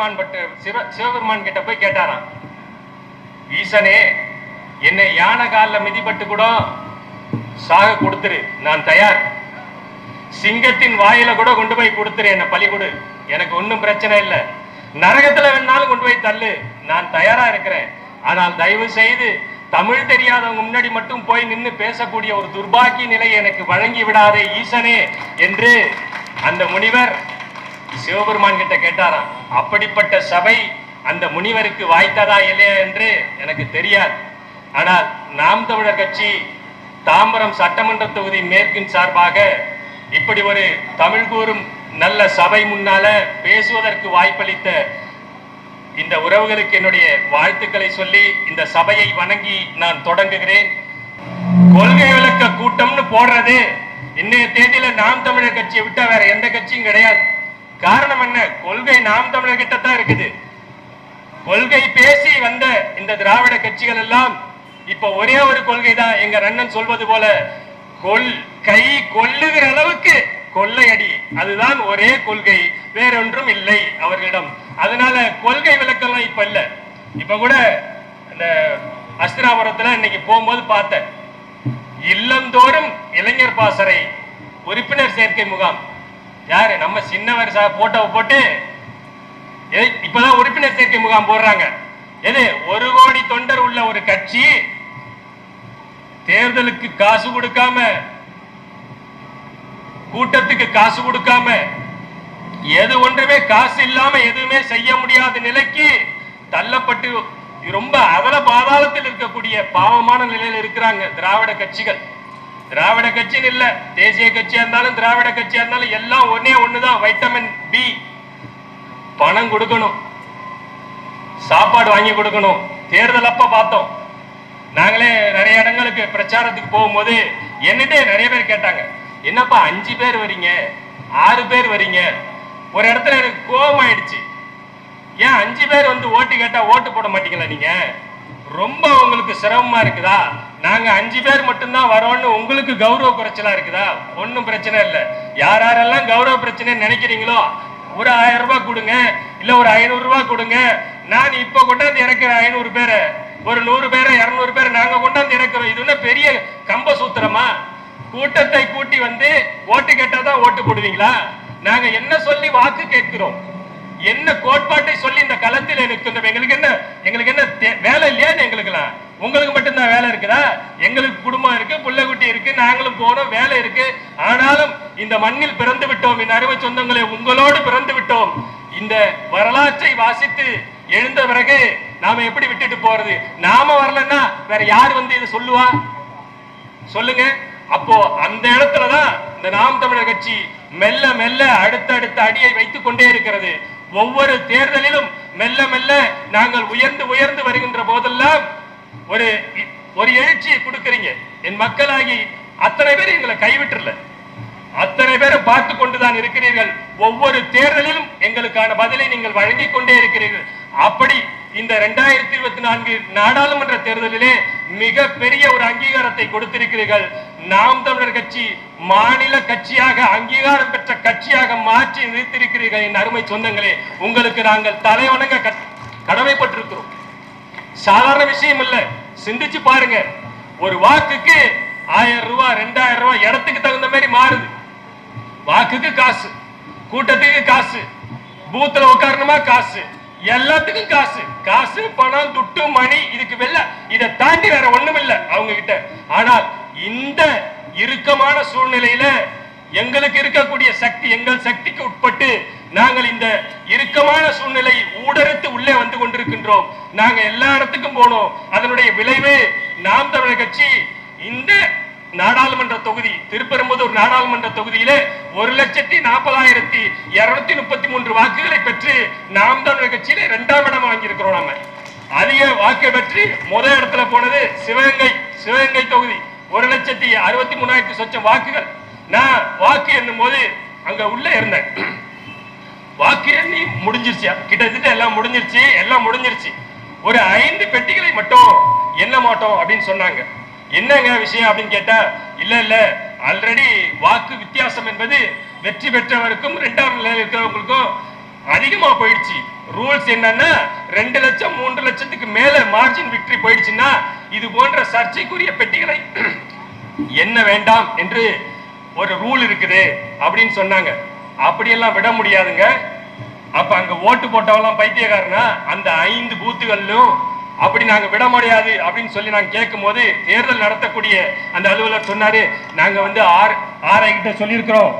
சிவபெருமான் பட்டு சிவ சிவபெருமான் கிட்ட போய் கேட்டாராம். ஈசனே என்னை யானை காலில் மிதிப்பட்டு கூட சாக கொடுத்துரு நான் தயார். சிங்கத்தின் வாயில கூட கொண்டு போய் கொடுத்துரு என்ன பழி கொடு. எனக்கு ஒன்றும் பிரச்சனை இல்லை. நரகத்துல வேணாலும் கொண்டு போய் தள்ளு. நான் தயாரா இருக்கிறேன். ஆனால் தயவு செய்து தமிழ் தெரியாதவங்க முன்னாடி மட்டும் போய் நின்று பேசக்கூடிய ஒரு துர்பாக்கிய நிலை எனக்கு வழங்கி விடாதே ஈசனே என்று அந்த முனிவர் சிவபெருமான் கிட்ட கேட்டாராம் அப்படிப்பட்ட சபை அந்த முனிவருக்கு வாய்த்ததா இல்லையா என்று எனக்கு தெரியாது. ஆனால் நாம் தமிழர் கட்சி தாம்பரம் சட்டமன்ற தொகுதி மேற்கின் சார்பாக இப்படி ஒரு தமிழ் கூறும் நல்ல சபை முன்னால பேசுவதற்கு வாய்ப்பளித்த இந்த உறவுகளுக்கு என்னுடைய வாழ்த்துக்களை சொல்லி இந்த சபையை வணங்கி நான் தொடங்குகிறேன். கொள்கை விளக்க கூட்டம்னு போடுறது இன்னைய தேதியில நாம் தமிழர் கட்சியை விட்டா வேற எந்த கட்சியும் கிடையாது. காரணம் என்ன? கொள்கை நாம் தமிழர் கிட்ட தான் இருக்குது. கொள்கை பேசி வந்த இந்த திராவிட கட்சிகள் எல்லாம் இப்ப ஒரே ஒரு கொள்கை தான் எங்க ரண்ணன் சொல்வது போல கொல் கை கொல்லுகிற அளவுக்கு கொள்ளையடி. அதுதான் ஒரே கொள்கை வேறொன்றும் இல்லை அவர்களிடம். அதனால கொள்கை விளக்கெல்லாம் இப்ப இல்ல. இப்ப கூட அந்த அஸ்திராபுரத்துல இன்னைக்கு போகும்போது பார்த்தேன். இல்லந்தோறும் இளைஞர் பாசறை உறுப்பினர் சேர்க்கை முகாம். யாரு? நம்ம சின்னவர் சார் போட்டோவை போட்டு இப்பதான் உறுப்பினர் சேர்க்கை முகாம் போடுறாங்க. எது? ஒரு கோடி தொண்டர் உள்ள ஒரு கட்சி தேர்தலுக்கு காசு கொடுக்காம கூட்டத்துக்கு காசு கொடுக்காம எது ஒன்றுமே காசு இல்லாம எதுவுமே செய்ய முடியாத நிலைக்கு தள்ளப்பட்டு ரொம்ப அதல பாதாளத்தில் இருக்கக்கூடிய பாவமான நிலையில இருக்கிறாங்க திராவிட கட்சிகள். திராவிட கட்சின்னு இல்ல. தேசிய கட்சியா இருந்தாலும் திராவிட கட்சியா இருந்தாலும் எல்லாம் ஒன்னே ஒண்ணுதான். வைட்டமின் பி பணம் கொடுக்கணும். சாப்பாடு வாங்கி கொடுக்கணும். தேர்தல் அப்ப பார்த்தோம். நாங்களே நிறைய இடங்களுக்கு பிரச்சாரத்துக்கு போகும்போது என்னட்டே நிறைய பேர் கேட்டாங்க. என்னப்பா அஞ்சு பேர் வரீங்க? ஆறு பேர் வரீங்க? ஒரு இடத்துல எனக்கு கோபம் ஆயிடுச்சு ஏன் அஞ்சு பேர் வந்து ஓட்டு கேட்டா ஓட்டு போட மாட்டீங்களா நீங்க? ரொம்ப உங்களுக்கு சிரமமா இருக்குதா? நாங்க அஞ்சு பேர் மட்டும்தான் வரோம்னு உங்களுக்கு கௌரவ குறைச்சலா இருக்குதா? ஒன்றும் பிரச்சனை இல்லை. யார் யாரெல்லாம் கௌரவ பிரச்சனை நினைக்கிறீங்களோ ஒரு ஆயிரம் ரூபாய் கொடுங்க. இல்ல ஒரு ஐநூறு ரூபாய் கொடுங்க. நான் இப்ப கொண்டாந்து இறக்குற ஐநூறு பேரை ஒரு நூறு பேரை இருநூறு பேரை நாங்க கொண்டாந்து இறக்குறோம். இது என்ன பெரிய கம்ப சூத்திரமா? கூட்டத்தை கூட்டி வந்து ஓட்டு கேட்டாதான் ஓட்டு போடுவீங்களா? நாங்க என்ன சொல்லி வாக்கு கேட்கிறோம்? என்ன கோட்பாட்டை சொல்லி இந்த களத்தில் நிற்கின்றோம்? எங்களுக்கு என்ன எங்களுக்கு என்ன தே- வேலை இல்லையான்னு எங்களுக்குலாம் உங்களுக்கு மட்டும்தான் வேலை இருக்குதா? எங்களுக்கு குடும்பம் இருக்கு புள்ளக்குட்டி இருக்கு நாங்களும் போனோம் வேலை இருக்கு. ஆனாலும் இந்த மண்ணில் பிறந்து விட்டோம் என் அருமை சொந்தங்களை உங்களோடு பிறந்து விட்டோம். இந்த வரலாற்றை வாசித்து எழுந்த பிறகு நாம எப்படி விட்டுட்டு போறது? நாம வரலன்னா வேற யார் வந்து இதை சொல்லுவா? சொல்லுங்க. அப்போ அந்த இடத்துலதான் இந்த நாம் தமிழர் கட்சி மெல்ல மெல்ல அடுத்தடுத்த அடியை வைத்துக் கொண்டே இருக்கிறது. ஒவ்வொரு தேர்தலிலும் மெல்ல மெல்ல நாங்கள் உயர்ந்து உயர்ந்து வருகின்ற போதெல்லாம் ஒரு ஒரு எழுச்சியை கொடுக்கறீங்க. என் மக்களாகி அத்தனை பேர் எங்களை கைவிட்டுல அத்தனை பேரும் பார்த்து கொண்டுதான் இருக்கிறீர்கள். ஒவ்வொரு தேர்தலிலும் எங்களுக்கான பதிலை நீங்கள் வழங்கி கொண்டே இருக்கிறீர்கள். அப்படி இந்த இரண்டாயிரத்தி இருபத்தி நான்கு நாடாளுமன்ற தேர்தலிலே மிக பெரிய ஒரு அங்கீகாரத்தை கொடுத்திருக்கிறீர்கள். நாம் தமிழர் கட்சி மாநில கட்சியாக அங்கீகாரம் பெற்ற கட்சியாக மாற்றி நிறுத்திருக்கிறீர்கள் என் அருமை சொந்தங்களே. உங்களுக்கு நாங்கள் தலைவணங்க கட்- கடமைப்பட்டிருக்கிறோம். சாதாரண விஷயம் இல்ல. சிந்திச்சு பாருங்க. ஒரு வாக்குக்கு ஆயிரம் ரூபாய் ரெண்டாயிரம் ரூபாய் இடத்துக்கு தகுந்த மாதிரி மாறுது. வாக்குக்கு காசு கூட்டத்துக்கு காசு பூத்துல உட்காரணுமா? காசு. எல்லாத்துக்கும் காசு. காசு பணம் துட்டு மணி இதுக்கு வெள்ள இதை தாண்டி வேற ஒண்ணும் இல்ல அவங்க கிட்ட ஆனால் இந்த இறுக்கமான சூழ்நிலையில எங்களுக்கு இருக்கக்கூடிய சக்தி எங்கள் சக்திக்கு உட்பட்டு நாங்கள் இந்த இறுக்கமான சூழ்நிலை ஊடறுத்து உள்ளே வந்து கொண்டிருக்கின்றோம். நாங்க எல்லா இடத்துக்கும் போனோம். அதனுடைய விளைவு நாம் தமிழர் கட்சி இந்த நாடாளுமன்ற தொகுதி திருப்பெரும்புதூர் நாடாளுமன்ற தொகுதியில ஒரு லட்சத்தி நாற்பதாயிரத்தி இருநூத்தி முப்பத்தி மூன்று வாக்குகளை பெற்று நாம் தமிழர் கட்சியில இரண்டாம் இடம் வாங்கியிருக்கிறோம் நாம. அதிக வாக்கை பெற்று முதல் இடத்துல போனது சிவகங்கை சிவகங்கை தொகுதி. ஒரு லட்சத்தி அறுபத்தி மூணாயிரத்தி சொச்சம் வாக்குகள். நான் வாக்கு என்னும் போது அங்க உள்ள இருந்தேன். வாக்கு எண்ணி முடிஞ்சிருச்சு. கிட்டத்தட்ட எல்லாம் முடிஞ்சிருச்சு எல்லாம் முடிஞ்சிருச்சு. ஒரு ஐந்து பெட்டிகளை மட்டும் எண்ண மாட்டோம் அப்படின்னு சொன்னாங்க. என்னங்க விஷயம் அப்படின்னு கேட்டா இல்ல இல்ல. ஆல்ரெடி வாக்கு வித்தியாசம் என்பது வெற்றி பெற்றவருக்கும் இரண்டாம் நிலையில் இருக்கிறவங்களுக்கும் அதிகமா போயிடுச்சு. ரூல்ஸ் என்னன்னா ரெண்டு லட்சம் மூன்று லட்சத்துக்கு மேல மார்ஜின் விக்டரி போயிடுச்சுன்னா இது போன்ற சர்ச்சைக்குரிய பெட்டிகளை என்ன வேண்டாம் என்று ஒரு ரூல் இருக்குது அப்படின்னு சொன்னாங்க. அப்படியெல்லாம் விட முடியாதுங்க. அப்ப அங்க ஓட்டு போட்டவெல்லாம் பைத்தியக்காரனா? அந்த ஐந்து பூத்துகளிலும் அப்படி நாங்க விட முடியாது அப்படின்னு சொல்லி நாங்க கேட்கும் போது தேர்தல் நடத்தக்கூடிய அந்த அலுவலர் சொன்னாரு நாங்க வந்து ஆர் ஆர்ஐ கிட்ட சொல்லியிருக்கிறோம்.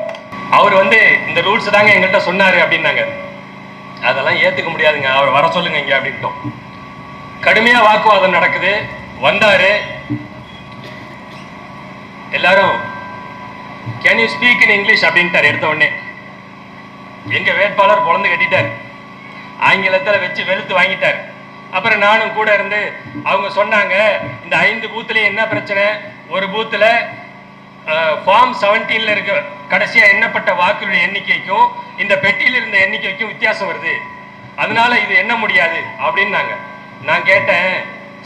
அவர் வந்து இந்த ரூல்ஸ் தாங்க எங்கள்கிட்ட சொன்னாரு அப்படின்னாங்க. அதெல்லாம் ஏத்துக்க முடியாதுங்க. அவர் வர சொல்லுங்க இங்க அப்படின்ட்டோம். கடுமையா வாக்குவாதம் நடக்குது. வந்தாரு. எல்லாரும் can you speak in English அப்படின்ட்டார் எடுத்த உடனே. எங்க வேட்பாளர் குழந்தை கட்டிட்டார். ஆங்கிலத்தில் வச்சு வெளுத்து வாங்கிட்டார். அப்புறம் நானும் கூட இருந்து அவங்க சொன்னாங்க இந்த ஐந்து பூத்துலேயும் என்ன பிரச்சனை? ஒரு பூத்தில் ஃபார்ம் செவன்டீனில் இருக்க கடைசியாக எண்ணப்பட்ட வாக்குகளுடைய எண்ணிக்கைக்கும் இந்த பெட்டியில் இருந்த எண்ணிக்கைக்கும் வித்தியாசம் வருது. அதனால இது என்ன முடியாது அப்படின்னாங்க. நான் கேட்டேன்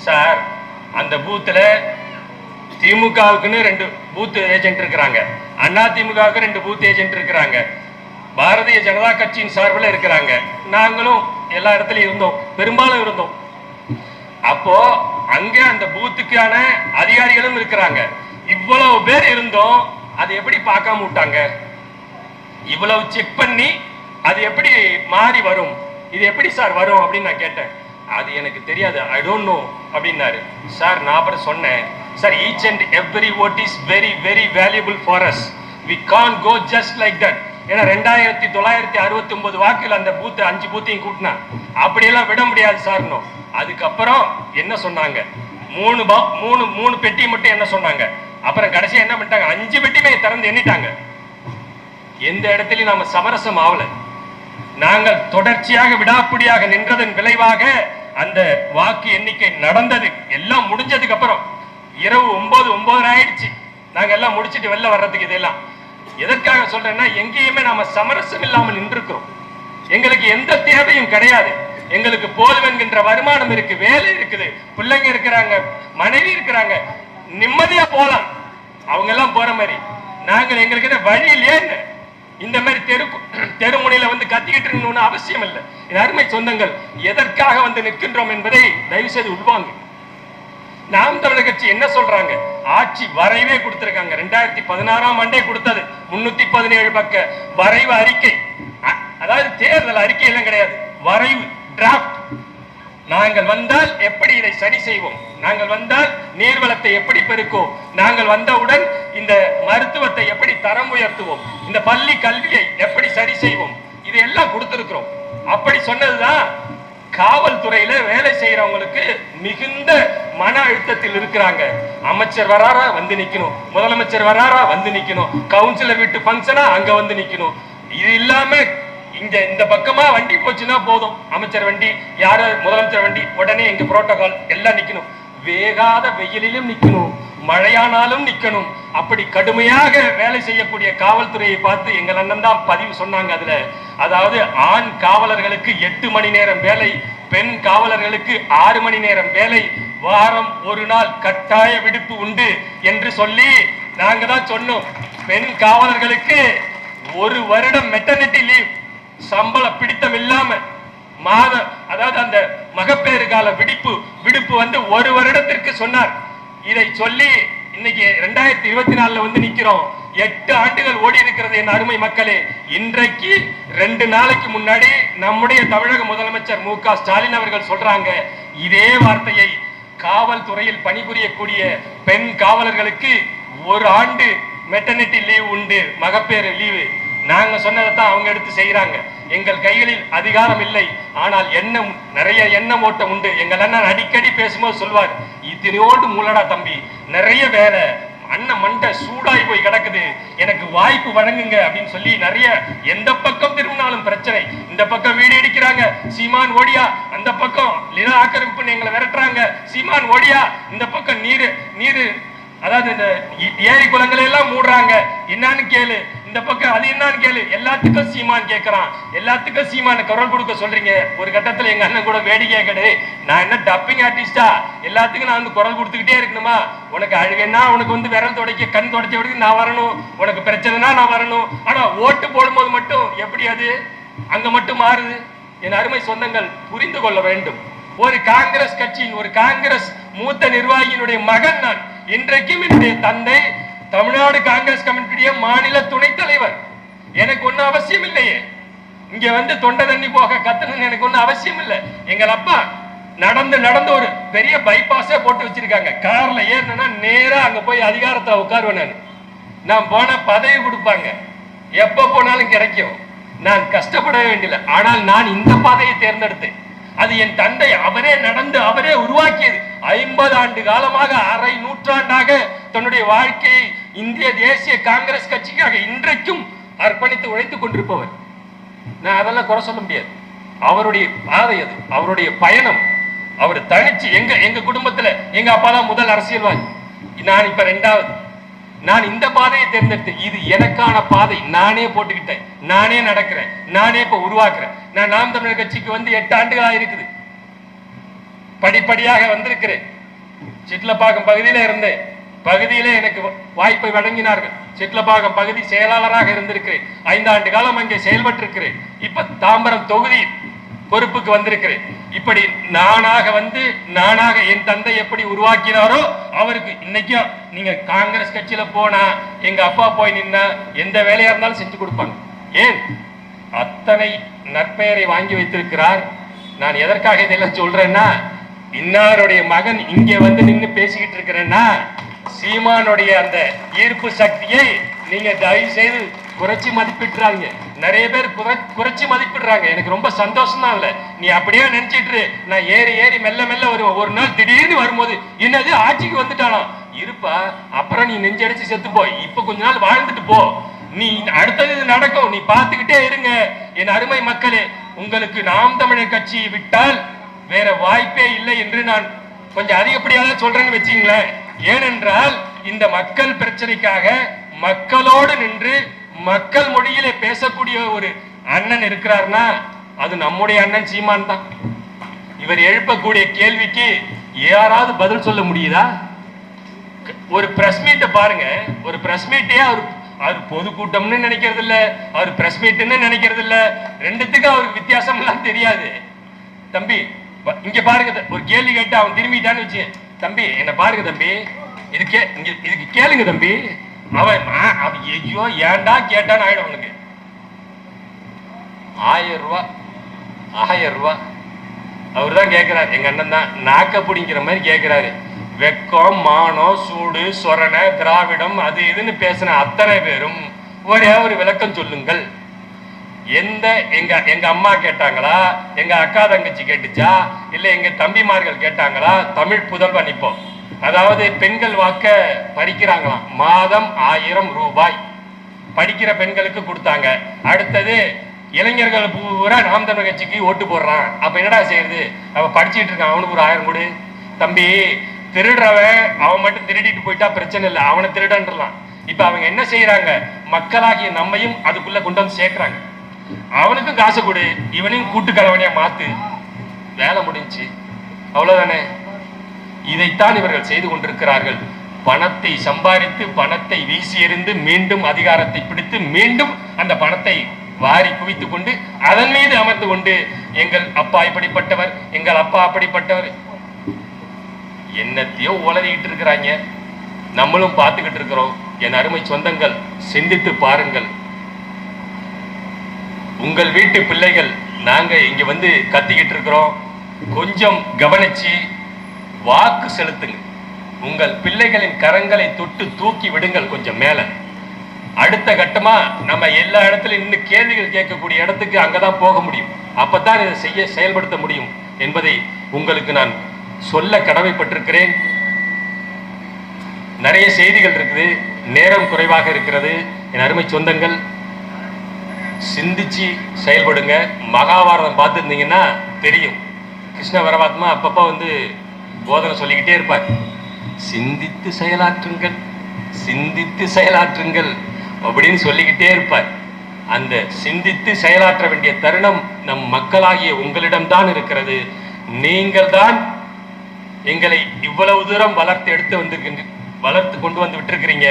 சார் அந்த பூத்தில் திமுகவுக்குன்னு ரெண்டு பூத் ஏஜென்ட் இருக்கிறாங்க. அண்ணா திமுகவுக்கு ரெண்டு பூத் ஏஜென்ட் இருக்கிறாங்க. பாரதிய ஜனதா கட்சியின் சார்பில் இருக்கிறாங்க. நாங்களும் எல்லா இடத்துலயும் இருந்தோம். பெரும்பாலும் இருந்தோம். அப்போ அங்க அந்த பூத்துக்கான அதிகாரிகளும் இருக்கிறாங்க. இவ்வளவு பேர் இருந்தோம். அது எப்படி பார்க்காம விட்டாங்க? இவ்வளவு செக் பண்ணி அது எப்படி மாறி வரும்? இது எப்படி சார் வரும் அப்படின்னு நான் கேட்டேன். அது எனக்கு தெரியாது. ஐ டோன்ட் நோ அப்படின்னாரு. சார் நான் அப்புறம் சொன்னேன். Sir each and every vote is very very valuable for us we can go just like that ஏன்னா ரெண்டாயிரத்தி தொள்ளாயிரத்தி அறுபத்தி ஒன்பது வாக்குல அந்த பூத்து அஞ்சு பூத்தையும் கூட்டினா. அப்படியெல்லாம் விட முடியாது சார்னோ அதுக்கப்புறம் என்ன சொன்னாங்க? மூணு பா மூணு மூணு பெட்டி மட்டும் என்ன சொன்னாங்க? அப்புறம் கடைசியா என்ன பண்ணிட்டாங்க? அஞ்சு பெட்டியுமே திறந்து எண்ணிட்டாங்க. எந்த இடத்துலயும் நாம சமரசம் ஆகல நாங்கள் தொடர்ச்சியாக விடாப்பிடியாக நின்றதன் விளைவாக அந்த வாக்கு எண்ணிக்கை நடந்தது. எல்லாம் முடிஞ்சதுக்கு அப்புறம் இரவு ஒன்பது ஒன்பதரை ஆயிடுச்சு. நாங்க எல்லாம் முடிச்சிட்டு வெளில வர்றதுக்கு இதெல்லாம். எதற்காக சொல்றேன்னா எங்கேயுமே நாம சமரசம் இல்லாமல் நின்றுக்கிறோம் எங்களுக்கு எந்த தேவையும் கிடையாது. எங்களுக்கு போதும் என்கின்ற வருமானம் இருக்கு வேலை இருக்குது பிள்ளைங்க இருக்கிறாங்க மனைவி இருக்கிறாங்க நிம்மதியா போலாம். அவங்க எல்லாம் போற மாதிரி. நாங்கள் எங்களுக்கு என்ன வழி இந்த மாதிரி தெரு தெருமுனையில வந்து கத்திக்கிட்டு இருக்கணும்னு அவசியம் இல்லை. அருமை சொந்தங்கள். எதற்காக வந்து நிற்கின்றோம் என்பதை தயவு செய்து உள்வாங்க. நாம் தமிழர் கட்சி என்ன சொல்றாங்க? ஆட்சி வரைவே கொடுத்திருக்காங்க. ரெண்டாயிரத்தி பதினாறாம் ஆண்டே கொடுத்தது. முன்னூத்தி பதினேழு பக்க வரைவு அறிக்கை. அதாவது தேர்தல் அறிக்கை எல்லாம் கிடையாது. வரைவு டிராப்ட் நாங்கள் வந்தால் எப்படி இதை சரி செய்வோம்? நாங்கள் வந்தால் நீர்வளத்தை எப்படி பெருக்கும் நாங்கள் வந்தவுடன் இந்த மருத்துவத்தை எப்படி தரம் உயர்த்துவோம்? இந்த பள்ளி கல்வியை எப்படி சரி செய்வோம்? இது எல்லாம் கொடுத்திருக்கிறோம். அப்படி சொன்னதுதான் காவல்துறையில வேலை செய்யறவங்களுக்கு மிகுந்த மன அழுத்தத்தில் இருக்கிறாங்க. அமைச்சர் வராரா வந்து நிக்கணும். முதலமைச்சர் வராரா வந்து நிக்கணும். கவுன்சிலர் வீட்டு ஃபங்க்ஷனா அங்க வந்து நிக்கணும். இது இல்லாம இங்க இந்த பக்கமா வண்டி போச்சுன்னா போதும். அமைச்சர் வண்டி யாரு? முதலமைச்சர் வண்டி. உடனே எங்க புரோட்டோகால் எல்லாம் நிக்கணும். வேகாத வெயிலிலும் நிக்கணும். மழையானாலும் நிக்கணும். அப்படி கடுமையாக வேலை செய்யக்கூடிய காவல்துறையை பார்த்து எங்கள் அண்ணன் தான் பதிவு சொன்னாங்க அதுல. அதாவது ஆண் காவலர்களுக்கு எட்டு மணி நேரம் வேலை பெண் காவலர்களுக்கு ஆறு மணி நேரம் வேலை வாரம் ஒரு நாள் கட்டாய விடுப்பு உண்டு என்று சொல்லி நாங்க தான் சொன்னோம். பெண் காவலர்களுக்கு ஒரு வருடம் மெட்டர்னிட்டி லீவ் சம்பள பிடித்தம் இல்லாம மாத அதாவது அந்த மகப்பேறு கால விடுப்பு விடுப்பு வந்து ஒரு வருடத்திற்கு சொன்னார். இதை சொல்லி இன்னைக்கு ரெண்டாயிரத்தி இருபத்தி நாலுல வந்து நிக்கிறோம். எட்டு ஆண்டுகள் ஓடி இருக்கிறது என் அருமை மக்களே. இன்றைக்கு ரெண்டு நாளைக்கு முன்னாடி நம்முடைய தமிழக முதலமைச்சர் மு க ஸ்டாலின் அவர்கள் சொல்றாங்க இதே வார்த்தையை காவல்துறையில் பணிபுரியக்கூடிய பெண் காவலர்களுக்கு ஒரு ஆண்டு மெட்டர்னிட்டி லீவ் உண்டு மகப்பேறு லீவு நாங்க சொன்னதை தான் அவங்க எடுத்து செய்யறாங்க எங்கள் கைகளில் அதிகாரம் இல்லை. ஆனால் எண்ணம் நிறைய எண்ணம் ஓட்டம் உண்டு. எங்கள் அண்ணன் அடிக்கடி பேசும்போது சொல்வார் இத்தனையோடு மூலடா தம்பி நிறைய வேலை. அண்ணன் மண்டை சூடாய் போய் கிடக்குது. எனக்கு வாய்ப்பு வழங்குங்க அப்படின்னு சொல்லி நிறைய எந்த பக்கம் திரும்பினாலும் பிரச்சனை. இந்த பக்கம் வீடு இடிக்கிறாங்க சீமான் ஓடியா. அந்த பக்கம் நில ஆக்கிரமிப்புன்னு எங்களை விரட்டுறாங்க சீமான் ஓடியா. இந்த பக்கம் நீரு நீரு அதாவது இந்த ஏரி குளங்களை எல்லாம் மூடுறாங்க. என்னன்னு கேளு. இந்த பக்கம் அது என்னன்னு கேளு. எல்லாத்துக்கும் சீமான் கேட்கறான் எல்லாத்துக்கும் சீமான குரல் கொடுக்க சொல்றீங்க. ஒரு கட்டத்துல எங்க அண்ணன் கூட வேடிக்கை கேக்குது நான் என்ன டப்பிங் ஆர்டிஸ்டா எல்லாத்துக்கும் நான் வந்து குரல் கொடுத்துக்கிட்டே இருக்கணுமா? உனக்கு அழுகைன்னா உனக்கு வந்து விரல் துடைக்க கண் துடைச்ச விடுக்கு நான் வரணும். உனக்கு பிரச்சனைனா நான் வரணும். ஆனா ஓட்டு போடும்போது மட்டும் எப்படி அது? அங்க மட்டும் மாறுது. என் அருமை சொந்தங்கள் புரிந்து கொள்ள வேண்டும். ஒரு காங்கிரஸ் கட்சியின் ஒரு காங்கிரஸ் மூத்த நிர்வாகியினுடைய மகன் நான். இன்றைக்கும் என்னுடைய தந்தை தமிழ்நாடு காங்கிரஸ் கமிட்டியுடைய மாநில துணைத் தலைவர். எனக்கு ஒன்றும் அவசியம் இல்லையே. இங்க வந்து தொண்டை தண்ணி போக கத்தணும்னு எனக்கு ஒன்றும் அவசியம் இல்லை. எங்கள் அப்பா நடந்து நடந்து ஒரு பெரிய பைபாஸே போட்டு வச்சிருக்காங்க. கார்ல ஏறினா நேரா அங்க போய் அதிகாரத்தை உட்காருவேன் நான். நான் போன பதவி கொடுப்பாங்க. எப்ப போனாலும் கிடைக்கும். நான் கஷ்டப்பட வேண்டியல ஆனால் நான் இந்த பாதையை தேர்ந்தெடுத்தேன். அது என் தந்தை அவரே நடந்து அவரே உருவாக்கியது. ஐம்பது ஆண்டு காலமாக அரை நூற்றாண்டாக தன்னுடைய வாழ்க்கையை இந்திய தேசிய காங்கிரஸ் கட்சிக்காக இன்றைக்கும் அர்ப்பணித்து உழைத்துக் கொண்டிருப்பவர். நான் அதெல்லாம் குறை சொல்ல முடியாது. அவருடைய பாதை அது. அவருடைய பயணம். அவர் தனிச்சு எங்க எங்க குடும்பத்துல எங்க அப்பா தான் முதல் அரசியல்வாதி. நான் இப்ப ரெண்டாவது. நான் இந்த பாதையை தேர்ந்தெடுத்தேன் இது எனக்கான பாதை. நானே போட்டுக்கிட்டேன். நானே நடக்கிறேன். நானே இப்ப உருவாக்குறேன். நான் நாம் தமிழர் கட்சிக்கு வந்து எட்டு ஆண்டுகளா இருக்குது. படிப்படியாக வந்திருக்கிறேன். சிட்லப்பாக்கம் பகுதியில இருந்தேன். பகுதியிலே எனக்கு வாய்ப்பை வழங்கினார்கள். சிட்லபாகம் பகுதி செயலாளராக இருந்திருக்கிறேன். ஐந்தாண்டு காலம் அங்கே செயல்பட்டிருக்கிறேன். இப்ப தாம்பரம் தொகுதி பொறுப்புக்கு வந்திருக்கிறேன். இப்படி நானாக வந்து நானாக என் தந்தை எப்படி உருவாக்கினாரோ அவருக்கு இன்னைக்கும் நீங்க காங்கிரஸ் கட்சியில போனா எங்க அப்பா போய் நின்னா எந்த வேலையா இருந்தாலும் செஞ்சு கொடுப்பாங்க. ஏன்? அத்தனை நற்பெயரை வாங்கி வைத்திருக்கிறார். நான் எதற்காக இதெல்லாம் சொல்றேன்னா இன்னாருடைய மகன் இங்கே வந்து நின்னு பேசிக்கிட்டு இருக்கிறேன்னா சீமானுடைய அந்த ஈர்ப்பு சக்தியை நீங்க தயவு செய்து குறைச்சி மதிப்பிட்டுறாங்க. நிறைய பேர் குறைச்சி மதிப்பிடுறாங்க. எனக்கு ரொம்ப சந்தோஷம் தான் இல்ல. நீ அப்படியே நினைச்சிட்டு நான் ஏறி ஏறி மெல்ல மெல்ல வருவேன். ஒரு நாள் திடீர்னு வரும்போது என்னது ஆட்சிக்கு வந்துட்டானாம் இருப்பா. அப்புறம் நீ நெஞ்சடிச்சு செத்து போ. இப்ப கொஞ்ச நாள் வாழ்ந்துட்டு போ. நீ அடுத்தது இது நடக்கும். நீ பார்த்துக்கிட்டே இருங்க. என் அருமை மக்களே உங்களுக்கு நாம் தமிழர் கட்சியை விட்டால் வேற வாய்ப்பே இல்லை என்று நான் கொஞ்சம் அதிகப்படியாக சொல்றேன்னு வச்சுங்களேன் ஏனென்றால் இந்த மக்கள் பிரச்சனைக்காக மக்களோடு நின்று மக்கள் மொழியிலே பேசக்கூடிய ஒரு அண்ணன் இருக்கிறார்னா அது நம்முடைய அண்ணன் சீமான் தான். இவர் எழுப்பக்கூடிய கேள்விக்கு யாராவது பதில் சொல்ல முடியுதா? ஒரு பிரஸ் மீட்டை பாருங்க. ஒரு பிரஸ் மீட்டே அவர் அவர் பொதுக்கூட்டம்னு நினைக்கிறது இல்ல அவர் பிரஸ் மீட்னு நினைக்கிறது இல்ல ரெண்டுத்துக்கும் அவருக்கு வித்தியாசம் எல்லாம் தெரியாது. தம்பி இங்க பாருங்க ஒரு கேள்வி கேட்டு அவன் திரும்பிட்டான்னு வச்சு தம்பி என்ன பாருங்க தம்பி. இது கே இங்க இதுக்கு கேளுங்க தம்பி. அவன் அது ஐயோ ஏன்டா கேட்டான்னு ஆயிடும் அவனுக்கு. ஆயிரம் ரூபா ஆயிரம் ரூபா. அவர் தான் கேட்கிறார் எங்க அண்ணன் தான் நாக்க பிடிங்கிற மாதிரி கேட்கிறாரு வெக்கம் மானம் சூடு சொரண திராவிடம் அது இதுன்னு பேசின அத்தனை பேரும் ஒரே ஒரு விளக்கம் சொல்லுங்கள். எந்த எங்க எங்க அம்மா கேட்டாங்களா எங்க அக்கா தங்கச்சி கேட்டுச்சா இல்ல எங்க தம்பிமார்கள் கேட்டாங்களா தமிழ் புதல்வன் இப்போ அதாவது பெண்கள் வாக்க பறிக்கிறாங்களாம். மாதம் ஆயிரம் ரூபாய். படிக்கிற பெண்களுக்கு கொடுத்தாங்க. அடுத்தது இளைஞர்கள் பூரா நாம் தமிழ் கட்சிக்கு ஓட்டு போடுறான். அப்ப என்னடா செய்யறது? அவன் படிச்சிட்டு இருக்கான். அவனுக்கு ஒரு ஆயிரம் கொடு. தம்பி திருடுறவன் அவன் மட்டும் திருடிட்டு போயிட்டா பிரச்சனை இல்லை. அவனை திருடன்றலாம். இப்ப அவங்க என்ன செய்யறாங்க? மக்களாகிய நம்மையும் அதுக்குள்ள கொண்டு வந்து சேர்க்கிறாங்க. அவனுக்கும் காசு கொடு இவனையும் கூட்டு மாத்து. வேலை முடிஞ்சு. அவ்வளவுதானே? இதைத்தான் இவர்கள் செய்து கொண்டிருக்கிறார்கள். பணத்தை சம்பாதித்து பணத்தை வீசி எறிந்து மீண்டும் அதிகாரத்தை பிடித்து மீண்டும் அந்த பணத்தை வாரி குவித்துக் கொண்டு அதன் மீது அமர்ந்து கொண்டு எங்கள் அப்பா இப்படிப்பட்டவர் எங்கள் அப்பா அப்படிப்பட்டவர். என்னத்தையோ உளறிட்டு இருக்கிறாங்க. நம்மளும் பார்த்துக்கிட்டு இருக்கிறோம். என் அருமை சொந்தங்கள் சிந்தித்து பாருங்கள். உங்கள் வீட்டு பிள்ளைகள் நாங்கள் இங்கே வந்து கத்திக்கிட்டு இருக்கிறோம். கொஞ்சம் கவனிச்சு வாக்கு செலுத்துங்க. உங்கள் பிள்ளைகளின் கரங்களை தொட்டு தூக்கி விடுங்கள் கொஞ்சம் மேலே. அடுத்த கட்டமாக நம்ம எல்லா இடத்துலையும் இன்னும் கேள்விகள் கேட்கக்கூடிய இடத்துக்கு அங்கே தான் போக முடியும். அப்போதான் இதை செய்ய செயல்படுத்த முடியும் என்பதை உங்களுக்கு நான் சொல்ல கடமைப்பட்டிருக்கிறேன். நிறைய செய்திகள் இருக்குது. நேரம் குறைவாக இருக்கிறது. என் அருமை சொந்தங்கள் சிந்திச்சு செயல்படுங்க. மகாபாரதம் பார்த்துருந்தீங்கன்னா தெரியும். கிருஷ்ண பரமாத்மா அப்பப்போ வந்து போதனை சொல்லிக்கிட்டே இருப்பார். சிந்தித்து செயலாற்றுங்கள் சிந்தித்து செயலாற்றுங்கள் அப்படின்னு சொல்லிக்கிட்டே இருப்பார். அந்த சிந்தித்து செயலாற்ற வேண்டிய தருணம் நம் மக்களாகிய உங்களிடம்தான் இருக்கிறது. நீங்கள் தான் எங்களை இவ்வளவு தூரம் வளர்த்து எடுத்து வந்திருக்கின்ற வளர்த்து கொண்டு வந்து விட்டிருக்கிறீங்க.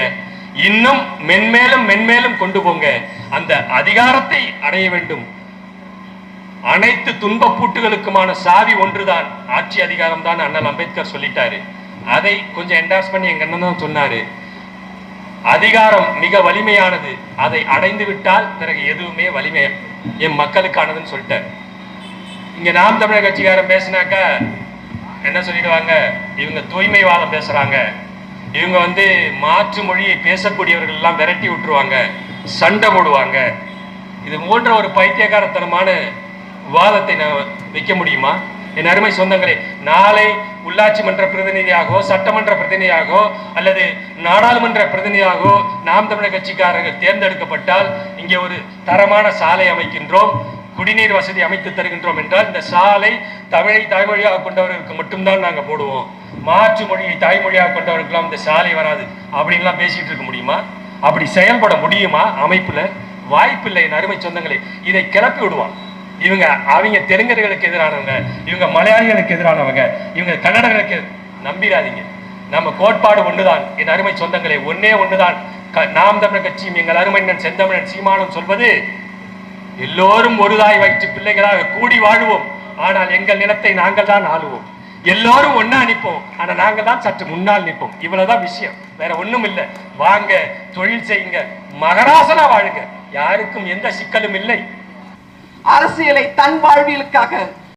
இன்னும் மென்மேலும் மென்மேலும் கொண்டு போங்க. அந்த அதிகாரத்தை அடைய வேண்டும். அனைத்து துன்ப பூட்டுகளுக்குமான சாவி ஒன்றுதான். ஆட்சி அதிகாரம் தான் அண்ணல் அம்பேத்கர் சொல்லிட்டாரு. அதை கொஞ்சம் என்டார்ஸ் பண்ணி எங்க அண்ணன் தான் சொன்னாரு. அதிகாரம் மிக வலிமையானது. அதை அடைந்து விட்டால் பிறகு எதுவுமே வலிமை என் மக்களுக்கானதுன்னு சொல்லிட்டார். இங்க நாம் தமிழர் கட்சிக்காரன் பேசினாக்கா என்ன சொல்லிடுவாங்க? இவங்க தூய்மைவாதம் பேசுறாங்க. இவங்க வந்து மாற்று மொழியை பேசக்கூடியவர்கள் எல்லாம் விரட்டி விட்டுருவாங்க சண்டை போடுவாங்க. இது போன்ற ஒரு பைத்தியக்காரத்தனமான வாதத்தை நான் வைக்க முடியுமா? என் அருமை சொந்தங்களே நாளை உள்ளாட்சி மன்ற பிரதிநிதியாகவோ சட்டமன்ற பிரதிநிதியாகவோ அல்லது நாடாளுமன்ற பிரதிநிதியாகவோ நாம் தமிழர் கட்சிக்காரர்கள் தேர்ந்தெடுக்கப்பட்டால் இங்கே ஒரு தரமான சாலை அமைக்கின்றோம். குடிநீர் வசதி அமைத்து தருகின்றோம் என்றால் இந்த சாலை தமிழை தாய்மொழியாக கொண்டவர்களுக்கு மட்டும்தான் நாங்க போடுவோம். மாற்று மொழியை தாய்மொழியாக கொண்டவர்களுக்கெல்லாம் இந்த சாலை வராது. அப்படின்லாம் பேசிட்டு இருக்க முடியுமா? அப்படி செயல்பட முடியுமா? அமைப்புல வாய்ப்பில்லை என் அருமை சொந்தங்களே. இதை கிளப்பி விடுவான். இவங்க அவங்க தெலுங்கர்களுக்கு எதிரானவங்க இவங்க மலையாளிகளுக்கு எதிரானவங்க இவங்க கன்னடர்களுக்கு நம்பிடாதீங்க நம்ம கோட்பாடு ஒன்றுதான் என் அருமை சொந்தங்களே ஒன்னே ஒன்றுதான் நாம் தமிழர் கட்சியும் எங்கள் அருமைஞன் செந்தமிழன் சீமானும் சொல்வது எல்லோரும் ஒருதாய் வயிற்று பிள்ளைகளாக கூடி வாழ்வோம். ஆனால் எங்கள் நிலத்தை நாங்கள் தான் ஆளுவோம். எல்லோரும் ஒண்ணா நிற்போம். ஆனா நாங்க தான் சற்று முன்னால் நிற்போம். இவ்வளவுதான் விஷயம். வேற ஒண்ணும் இல்லை. வாங்க தொழில் செய்யுங்க. மகராசனா வாழுங்க. யாருக்கும் எந்த சிக்கலும் இல்லை. அரசியலை தன் வாழ்வியலுக்காக